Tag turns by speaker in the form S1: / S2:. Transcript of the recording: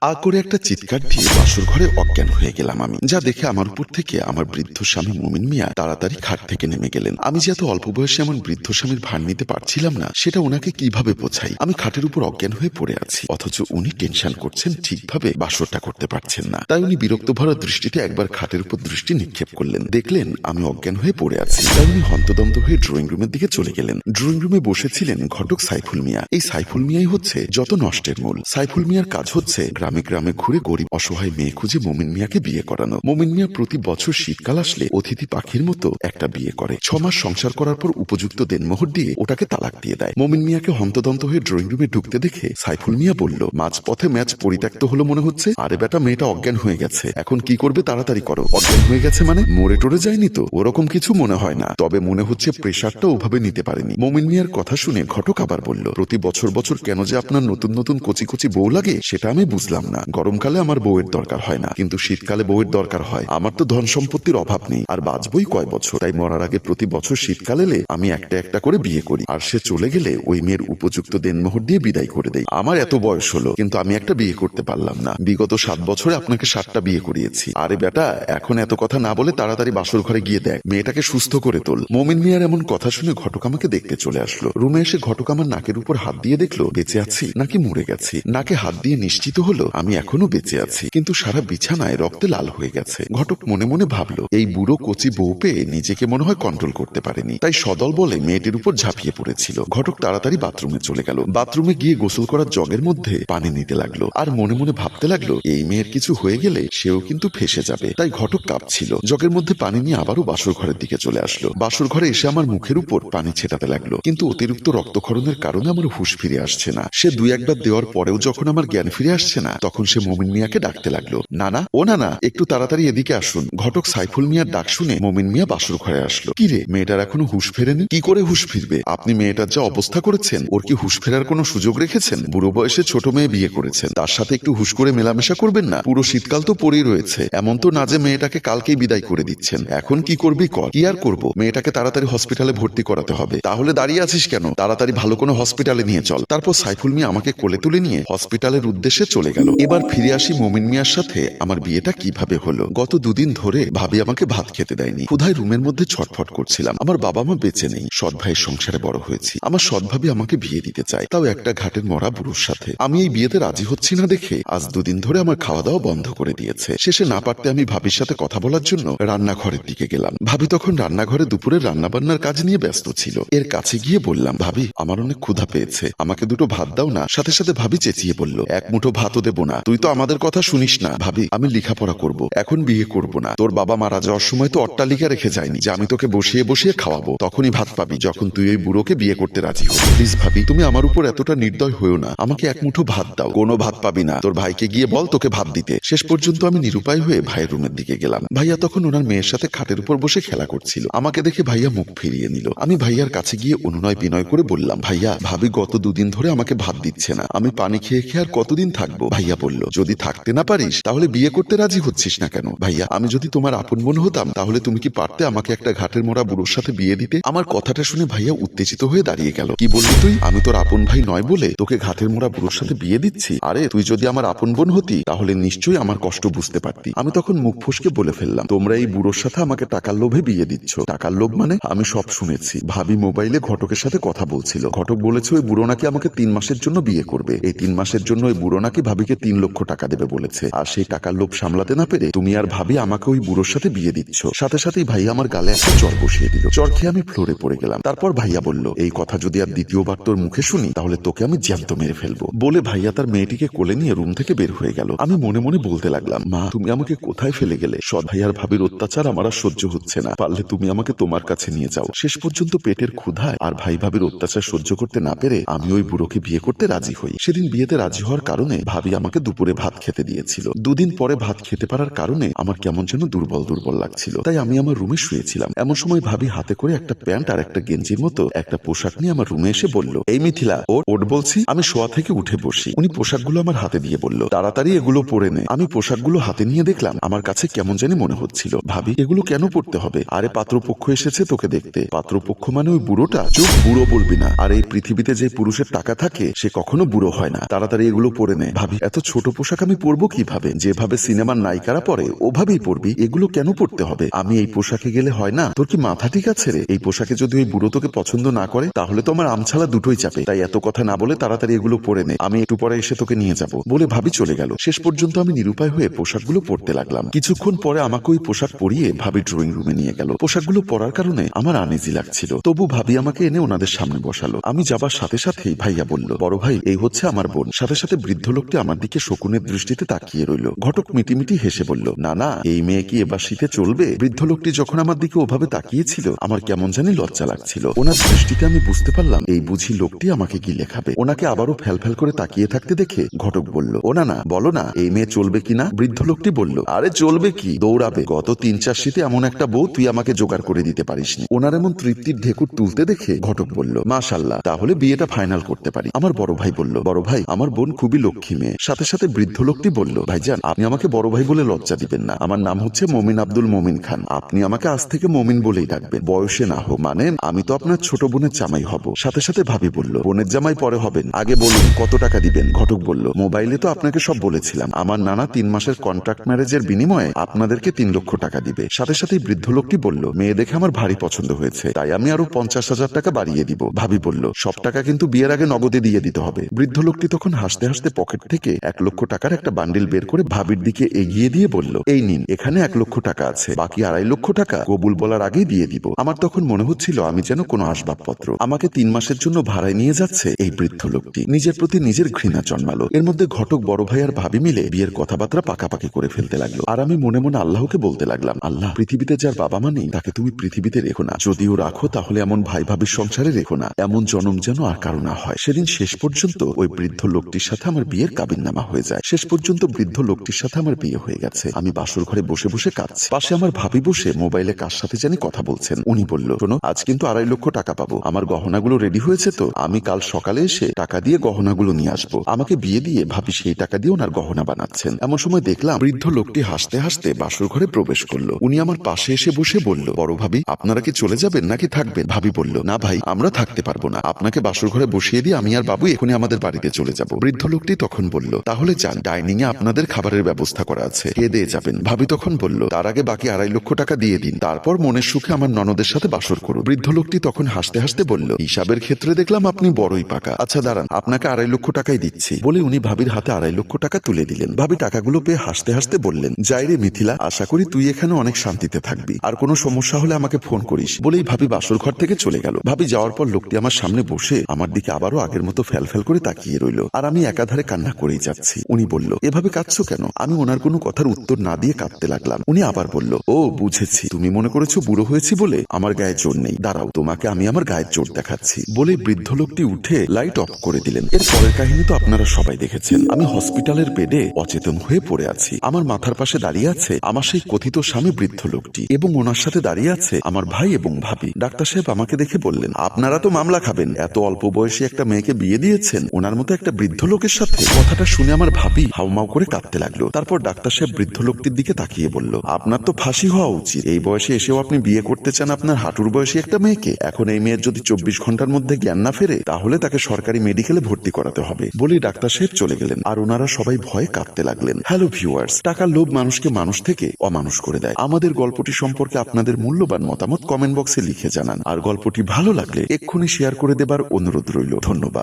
S1: আ করে একটা চিৎকার দিয়ে বাসুর ঘরে অজ্ঞান হয়ে গেলাম আমি। যা দেখে আমার উপর থেকে আমার বৃদ্ধ স্বামী মুমিন মিয়া তাড়াতাড়ি খাট থেকে নেমে গেলেন। আমি যে এত অল্প বয়সে এমন বৃদ্ধ স্বামীর ভার নিতে পারছিলাম না, সেটা ওনাকে কীভাবে বোঝাই? আমি খাটের উপর অজ্ঞান হয়ে পড়ে আছি, অথচ উনি টেনশন করছেন, ঠিকভাবে বাসরটা করতে পারছেন না। তাই উনি বিরক্ত ভরা দৃষ্টিতে একবার খাটের উপর দৃষ্টি নিক্ষেপ করলেন। দেখলেন আমি অজ্ঞান হয়ে পড়ে আছি। তাই উনি হন্তদন্ত হয়ে ড্রয়িং রুমের দিকে চলে গেলেন। ড্রয়িং রুমে বসেছিলেন ঘটক সাইফুল মিয়া। এই সাইফুল মিয়াই হচ্ছে যত নষ্টের মূল। সাইফুল মিয়ার কাজ হচ্ছে গ্রামে গ্রামে ঘুরে গরিব অসহায় মেয়ে খুঁজে মোমিন মিয়াকে বিয়ে করানো। মোমিন মিয়া প্রতি বছর শীতকাল আসলে অতিথি পাখির মতো একটা বিয়ে করে। ছ মাস সংসার করার পর উপযুক্ত দেনমোহর দিয়ে ওটাকে তালাক দিয়ে দেয়। মোমিন মিয়াকে হন্তদন্ত হয়ে ড্রয়িং রুমে ঢুকতে দেখে সাইফুল মিয়া বলল, মাঝপথে ম্যাচ পরিত্যক্ত হলো মনে হচ্ছে। আরে বেটা মেয়েটা অজ্ঞান হয়ে গেছে। এখন কি করবে তাড়াতাড়ি করো। অজ্ঞান হয়ে গেছে মানে? মরে টরে যায়নি তো? ওরকম কিছু মনে হয় না। তবে মনে হচ্ছে প্রেশারটা ওভাবে নিতে পারেনি। মোমিন মিয়ার কথা শুনে ঘটক আবার বলল, প্রতি বছর বছর কেন যে আপনার নতুন নতুন কচি কচি বউ লাগে, সেটা আমি বুঝলাম না। গরমকালে আমার বউয়ের দরকার হয় না, কিন্তু শীতকালে বউয়ের দরকার হয়। আমার তো ধন সম্পত্তির অভাব নেই, আর বাঁচবই কয় বছর? তাই মরার আগে প্রতি বছর শীতকাল এলে আমি একটা একটা করে বিয়ে করি, আর সে চলে গেলে ওই মেয়ের উপযুক্ত দেনমোহর দিয়ে বিদায় করে দেই। আমার এত বয়স হলো, কিন্তু আমি একটা বিয়ে করতে পারলাম না। বিগত সাত বছরে আপনাকে সাতটা বিয়ে করিয়েছি। আরে বেটা, এখন এত কথা না বলে তাড়াতাড়ি বাসর ঘরে গিয়ে দেখ। মেয়েটাকে সুস্থ করে তোল। মোমিন মিয়ার এমন কথা শুনে ঘটক আমাকে দেখতে চলে আসলো। রুমে এসে ঘটক আমার নাকের উপর হাত দিয়ে দেখল, বেঁচে আছি নাকি মরে গেছি? নাকে হাত দিয়ে নিশ্চিত হলো আমি এখনও বেঁচে আছি। কিন্তু সারা বিছানায় রক্তে লাল হয়ে গেছে। ঘটক মনে মনে ভাবলো, এই বুড়ো কচি বউ পেয়ে নিজেকে মনে হয় কন্ট্রোল করতে পারেনি। তাই সদল বলে মেয়েটির উপর ঝাঁপিয়ে পড়েছিল। ঘটক তাড়াতাড়ি বাথরুমে চলে গেল। বাথরুমে গিয়ে গোসল করার জগের মধ্যে পানি নিতে লাগল। আর মনে মনে ভাবতে লাগল, এই মেয়ের কিছু হয়ে গেলে সেও কিন্তু ফেসে যাবে। তাই ঘটক কাঁপছিল। জগের মধ্যে পানি নিয়ে আবারও বাসর ঘরের দিকে চলে আসলো। বাসর ঘরে এসে আমার মুখের উপর পানি ছেটাতে লাগল। কিন্তু অতিরিক্ত রক্তক্ষরণের কারণে আমার হুশ ফিরে আসছে না। সে দুই একবার দেওয়ার পরেও যখন আমার জ্ঞান ফিরে আসছে না তখন সে মোমিন মিয়াকে ডাকতে লাগল। না না ও না না একটু তাড়াতাড়ি এদিকে আসুন। ঘটক সাইফুল মিয়ার ডাক শুনে মোমিন মিয়া বাসর ঘরে আসলো। কি রে, মেয়েটার এখনও হুশ ফেরেনি? কি করে হুশ ফিরবে? আপনি মেয়েটার যা অবস্থা করেছেন, ওর কি হুশ ফেরার কোনো সুযোগ রেখেছেন? বুড়ো বয়সে ছোট মেয়ে বিয়ে করেছেন। তার সাথে একটু হুশ করে মেলামেশা করবেন না। পুরো শীতকাল তো পড়েই রয়েছে। এমন তো না যে মেয়েটাকে কালকেই বিদায় করে দিচ্ছেন। এখন কি করবি কর? কি আর করব? মেয়েটাকে তাড়াতাড়ি হসপিটালে ভর্তি করাতে হবে। তাহলে দাঁড়িয়ে আছিস কেন? তাড়াতাড়ি ভালো কোনো হসপিটালে নিয়ে চল। তারপর সাইফুল মিয়া আমাকে কোলে তুলে নিয়ে হসপিটালের উদ্দেশ্যে চলে গেল। এবার ফিরে আসি মোমিন মিয়ার সাথে। আমার বিয়েটা কীভাবে হলো? গত দুদিন ধরে ভাবি আমাকে ভাত খেতে দেয়নি। ক্ষুধায় রুমের মধ্যে ছটফট করছিলাম। আমার বাবা মা বেঁচে নেই। সৎ ভাইয়ের সংসারে বড় হয়েছি। আমার সৎ ভাবি আমাকে বিয়ে দিতে চায়। তাও একটা ঘাটের মরা বুড়োর সাথে। আমি এই বিয়েতে রাজি হচ্ছি না দেখে আজ দুদিন ধরে আমার খাওয়া দাওয়া বন্ধ করে দিয়েছে। শেষে না পারতে আমি ভাবির সাথে কথা বলার জন্য রান্নাঘরের দিকে গেলাম। ভাবি তখন রান্নাঘরে দুপুরের রান্না বান্নার কাজ নিয়ে ব্যস্ত ছিল। এর কাছে গিয়ে বললাম, ভাবি, আমার অনেক ক্ষুধা পেয়েছে। আমাকে দুটো ভাত দাও না। সাথে সাথে ভাবি চেঁচিয়ে বলল, এক মুঠো ভাতও দেবো না। তুই তো আমাদের কথা শুনিস না। ভাবি, আমি লেখাপড়া করব। এখন বিয়ে করব না। তোর বাবা মারা যাওয়ার সময় তো অট্টালিকা রেখে যায়নি। যে আমি তোকে বসিয়ে বসিয়ে খাওয়াবো, তখনই ভাত পাবি, যখন তুই ওই বুড়োকে বিয়ে করতে রাজি হবি। প্লিজ ভাবি, তুমি আমার উপর এতটা নির্দয় হয়েও না। আমাকে এক মুঠো ভাত দাও। কোনো ভাত পাবি না। তোর ভাইকে গিয়ে বল তোকে ভাত দিতে। শেষ পর্যন্ত আমি নিরুপায় হয়ে ভাইয়ের রুমের দিকে গেলাম। ভাইয়া তখন ওনার মেয়ের সাথে খাটের উপর বসে খেলা করছিল। আমাকে দেখে ভাইয়া মুখ ফিরিয়ে নিল। আমি ভাইয়ার কাছে গিয়ে অনুনয় বিনয় করে বললাম, ভাইয়া, ভাবি গত দুদিন ধরে আমাকে ভাত দিচ্ছে না। আমি পানি খেয়ে খেয়ে আর কতদিন থাকব? ভাইয়া বলল, যদি থাকতে না পারিস, তাহলে বিয়ে করতে রাজি হচ্ছিস না কেন? ভাইয়া, আমি যদি তোমার আপন বোন হতাম, তাহলে তুমি কি পারতে আমাকে একটা ঘাটের মোড়া বুড়োর সাথে বিয়ে দিতে? আমার কথাটা শুনে ভাইয়া উত্তেজিত হয়ে দাঁড়িয়ে গেল। কি বললি তুই? আমি তোর আপন ভাই নয় বলে তোকে ঘাটের মোড়া বুড়োর সাথে বিয়ে দিচ্ছি? আরে, তুই যদি আমার আপন বোন হতি, তাহলে নিশ্চয়ই আমার কষ্ট বুঝতে পারতি। আমি তখন মুখ ফসকে বলে ফেললাম, তোমরা এই বুড়োর সাথে আমাকে টাকার লোভে বিয়ে দিচ্ছ। টাকার লোভ মানে আমি সব শুনেছি। ভাবি মোবাইলে ঘটকের সাথে কথা বলছিল। ঘটক বলেছে, ওই বুড়ো নাকি আমাকে তিন মাসের জন্য বিয়ে করবে। এই তিন মাসের জন্য ওই বুড়ো নাকি ভাবিকে তিন লক্ষ টাকা দেবে বলেছে। আর সেই টাকার লোভ সামলাতে না পেরে তুমি আর ভাবি আমাকে ওই বুড়োর সাথে বিয়ে দিচ্ছ। সাথে সাথেই ভাইয়া আমার গালে একটা চর বসিয়ে দিল। চর খেয়ে আমি ফ্লোরে পড়ে গেলাম। তারপর ভাইয়া বলল, এই কথা যদি আর দ্বিতীয়বার তোর মুখে শুনি, তাহলে তোকে আমি জ্যান্ত মেরে ফেলব। বলে ভাইয়া তার মেয়েটিকে কোলে নিয়ে রুম থেকে বের হয়ে গেল। আমি মনে মনে বলতে লাগলাম, মা, তুমি আমাকে কোথায় ফেলে গেলে? সৎ ভাইয়ার ভাবির অত্যাচার আমার আর সহ্য হচ্ছে না। পারলে তুমি আমাকে তোমার কাছে নিয়ে যাও। শেষ পর্যন্ত পেটের ক্ষুধায় আর ভাই ভাবির অত্যাচার সহ্য করতে না পেরে আমি ওই বুড়োকে বিয়ে করতে রাজি হই। সেদিন বিয়েতে রাজি হওয়ার কারণে ভাবি আমাকে দুপুরে ভাত খেতে দিয়েছিল। দুদিন পরে ভাত খেতে পারার কারণে আমার কেমন যেন দুর্বল দুর্বল লাগছিল। তাই আমি আমার রুমে শুয়েছিলাম। এমন সময় ভাবি হাতে করে একটা প্যান্ট আর একটা গেঞ্জির মতো একটা পোশাক নিয়ে আমার রুমে এসে বলল, এই মিথিলা ওর ওট বলছি, আমি শোয়া থেকে উঠে বসি। উনি পোশাকগুলো আমার হাতে দিয়ে বলল, তাড়াতাড়ি এগুলো পরে নে। আমি পোশাকগুলো হাতে নিয়ে দেখলাম, আমার কাছে কেমন জানি মনে হচ্ছিল। ভাবি, এগুলো কেন পড়তে হবে? আরে, পাত্রপক্ষ এসেছে তোকে দেখতে। পাত্রপক্ষ মানে ওই বুড়োটা? চুপ বুড়ো বলবি না। আর এই পৃথিবীতে যে পুরুষের টাকা থাকে, সে কখনো বুড়ো হয় না। তাড়াতাড়ি এগুলো পরে নে। ভাবি এত ছোট পোশাক আমি পরবো কীভাবে? যেভাবে সিনেমার নায়িকারা পরে, ওভাবেই পরবি। এগুলো কেন পরতে হবে? আমি এই পোশাকে গেলে হয় না? তোর কি মাথা ঠিক আছে রে? এই পোশাকে যদি ওই বুড়ো তোকে পছন্দ না করে, তাহলে তো আমার আমছালা দুটোই চাপে। তাই এত কথা না বলে তাড়াতাড়ি এগুলো পরে নে। আমি একটু পরে এসে তোকে নিয়ে যাব বলে ভাবি চলে গেল। শেষ পর্যন্ত আমি নিরুপায় হয়ে পোশাকগুলো পরতে লাগলাম। কিছুক্ষণ পরে আমাকে ওই পোশাক পরিয়ে ভাবি ড্রয়িং রুমে নিয়ে গেল। পোশাকগুলো পরার কারণে আমার আনিজি লাগছিল। তবু ভাবি আমাকে এনে ওনাদের সামনে বসালো। আমি যাবার সাথে সাথেই ভাইয়া বলল, বড় ভাই, এই হচ্ছে আমার বোন। সাথে সাথে বৃদ্ধ লোকটি আমার দিকে শকুনের দৃষ্টিতে তাকিয়ে রইল। ঘটক মিটিমিটি হেসে বলল, না না, এই মেয়ে কি এবার শীতে চলবে? বৃদ্ধ লোকটি যখন আমার দিকে ওভাবে তাকিয়েছিল, আমার কেমন জানি লজ্জা লাগছিল। ওনার দৃষ্টিতে আমি বুঝতে পারলাম, এই বুঝি লোকটি আমাকে গিলে খাবে ওনাকে আবারও ফ্যাল ফ্যাল করে তাকিয়ে থাকতে দেখে ঘটক বলল, ও না না, বলো না, এই মেয়ে চলবে কিনা বৃদ্ধ লোকটি বলল, আরে চলবে কি? দৌড়াবে। গত তিন চার শীতে এমন একটা বউ তুই আমাকে জোগাড় করে দিতে পারিস পারিসনি। ওনার এমন তৃপ্তির ঢেকুর তুলতে দেখে ঘটক বলল, মাশাল্লাহ, তাহলে বিয়েটা ফাইনাল করতে পারি। আমার বড় ভাই বলল, বড় ভাই, আমার বোন খুবই লক্ষ্মী মেয়ে সাথে সাথে বৃদ্ধ লোকটি বলল, ভাইজান, আপনি আমাকে বড় ভাই বলে লজ্জা দিবেন না। আমার নাম হচ্ছে মমিন আব্দুল মমিন খান। আপনি আমাকে আজ থেকে মমিন বলেই ডাকবেন। বয়সে না হোক মানে আমি তো আপনার ছোট বোনের জামাই হব। সাথে সাথে ভাবি বলল, বোনের জামাই পরে হবেন। আগে বলুন, কত টাকা দিবেন? ঘটক বলল, মোবাইলে তো আপনাকে সব বলেছিলাম। আমার নানা তিন মাসের কন্ট্রাক্ট ম্যারেজের বিনিময়ে আপনাদেরকে তিন লক্ষ টাকা দিবে। সাথে সাথেই বৃদ্ধ লোকটি বলল, মেয়ে দেখে আমার ভারী পছন্দ হয়েছে। তাই আমি আরও পঞ্চাশ হাজার টাকা বাড়িয়ে দিব। ভাবি বলল, সব টাকা কিন্তু বিয়ের আগে নগদে দিয়ে দিতে হবে। বৃদ্ধ লোকটি তখন হাসতে হাসতে পকেট থেকে এক লক্ষ টাকার একটা বান্ডিল বের করে ভাবির দিকে এগিয়ে দিয়ে বলল, এই নিন, এখানে এক লক্ষ টাকা আছে, বাকি আড়াই লক্ষ টাকা কবুল বলার আগেই দিয়ে দিব। আমার তখন মনে হচ্ছিল আমি যেন কোনো আসবাবপত্র আমাকে তিন মাসের জন্য ভাড়ায় নিয়ে যাচ্ছে এই বৃদ্ধ লোকটি। নিজের প্রতি নিজের ঘৃণা জন্মালো। এর মধ্যে ঘটক বড় ভাই আর ভাবি মিলে বিয়ের কথাবার্তা পাকাপাকি করে ফেলতে লাগল। আর আমি মনে মনে আল্লাহকে বলতে লাগলাম, আল্লাহ, পৃথিবীতে যার বাবা মা নেই, তাকে তুমি পৃথিবীতে রেখো না। যদিও রাখো, তাহলে এমন ভাই ভাবির সংসারে রেখো না। এমন জনম যেন আর কারও না হয়। সেদিন শেষ পর্যন্ত ওই বৃদ্ধ লোকটির সাথে আমার বিয়ের কাবিন নামা হয়ে যায়। শেষ পর্যন্ত বৃদ্ধ লোকটির সাথে আমার বিয়ে হয়ে গেছে। আমি বাসর ঘরে বসে বসে কাঁদছি। পাশে আমার ভাবি বসে মোবাইলে কার সাথে জানি কথা বলছেন। উনি বলল, শোনো, আজ কিন্তু আড়াই লক্ষ টাকা পাবো। আমার গহনাগুলো রেডি হয়েছে তো? আমি কাল সকালে এসে টাকা দিয়ে গহনাগুলো নিয়ে আসব। আমাকে বিয়ে দিয়ে ভাবি সেই টাকা দিয়ে ওনার গহনা বানাচ্ছেন। এমন সময় দেখলাম বৃদ্ধ লোকটি হাসতে হাসতে বাসর ঘরে প্রবেশ করল। উনি আমার পাশে এসে বসে বলল, বড় ভাবি, আপনারা কি চলে যাবেন নাকি থাকবেন? ভাবি বলল, না ভাই, আমরা থাকতে পারব না। আপনাকে বাসর ঘরে বসিয়ে দিয়ে আমি আর বাবু এখনই আমাদের বাড়িতে চলে যাব। বৃদ্ধ লোকটি তখন বলল তাহলে যান ডাইনিং এ আপনাদের খাবারের ব্যবস্থা করা আছে। কে দিয়ে যাবেন? ভাবি তখন বলল, তার আগে বাকি আড়াই লক্ষ টাকা দিয়ে দিন। তারপর মনের সুখে আমার ননদের সাথে বাসর করুন। বৃদ্ধ লোকটি তখন হাসতে হাসতে বলল, হিসাবের ক্ষেত্রে দেখলাম আপনি বড়ই পাকা। আচ্ছা দাঁড়ান, আপনাকে আড়াই লক্ষ টাকাই দিচ্ছি। বলে উনি ভাবির হাতে আড়াই লক্ষ টাকা তুলে দিলেন। ভাবি টাকাগুলো পেয়ে হাসতে হাসতে বললেন, যাই রে মিথিলা, আশা করি তুই এখানে অনেক শান্তিতে থাকবি। আর কোনো সমস্যা হলে আমাকে ফোন করিস। বলেই ভাবি বাসর ঘর থেকে চলে গেল। ভাবি যাওয়ার পর লোকটি আমার সামনে বসে আমার দিকে আবারও আগের মতো ফ্যাল ফ্যাল করে তাকিয়ে রইল। আর আমি একাধারে কান্না করেই যাচ্ছি। উনি বলল, এভাবে কাঁদছো কেন? আমি ওনার কোনো কথার উত্তর না দিয়ে কাঁদতে লাগলাম। উনি আবার বলল, ও, বুঝেছি। তুমি মনে করেছ বুড়ো হয়েছি বলে আমার গায়ে জোর নেই। দাঁড়াও, তোমাকে আমি আমার গায়ের জোর দেখাচ্ছি। বলে বৃদ্ধ লোকটি উঠে লাইট অফ করে দিলেন। এর পরের কাহিনী তো আপনারা সবাই দেখেছেন। আমি হসপিটালের বেডে অচেতন হয়ে পড়ে আছি। আমার মাথার পাশে দাঁড়িয়ে আছে আমার সেই কথিত স্বামী বৃদ্ধ লোকটি এবং ওনার সাথে দাঁড়িয়ে আছে আমার ভাই এবং ভাবি। ডাক্তার সাহেব আমাকে দেখে বললেন, আপনারা তো মামলা খাবেন। এত অল্প বয়সী একটা মেয়েকে বিয়ে দিয়েছেন। ওনার মতো একটা বৃদ্ধ লোকের সাথে কথাটা শুনে আমার ভাবি হাউমাউ করে কাঁদতে লাগল। তারপর ডাক্তার সাহেব বৃদ্ধ লোকটির দিকে তাকিয়ে বলল, আপনার তো ফাঁসি হওয়া উচিত। এই বয়সে এসেও আপনি বিয়ে করতে চান আপনার হাঁটুর বয়সী একটা মেয়েকে। এখন এই মেয়ের যদি চব্বিশ ঘণ্টার মধ্যে জ্ঞান না ফেরে, তাহলে তাকে সরকারি মেডিকেলে ভর্তি করাতে হবে। বলেই ডাক্তার সাহেব চলে গেলেন। আর ওনারা সবাই ভয়ে কাঁদতে লাগলেন। হ্যালো ভিউয়ার্স টাকার লোভ মানুষকে মানুষ থেকে অমানুষ করে দেয়। আমাদের গল্পটি সম্পর্কে আপনাদের মূল্যবান মতামত কমেন্ট বক্সে লিখে জানান। আর গল্পটি ভালো লাগলে এক্ষুনি শেয়ার করে দেবার অনুরোধ রইল। ধন্যবাদ।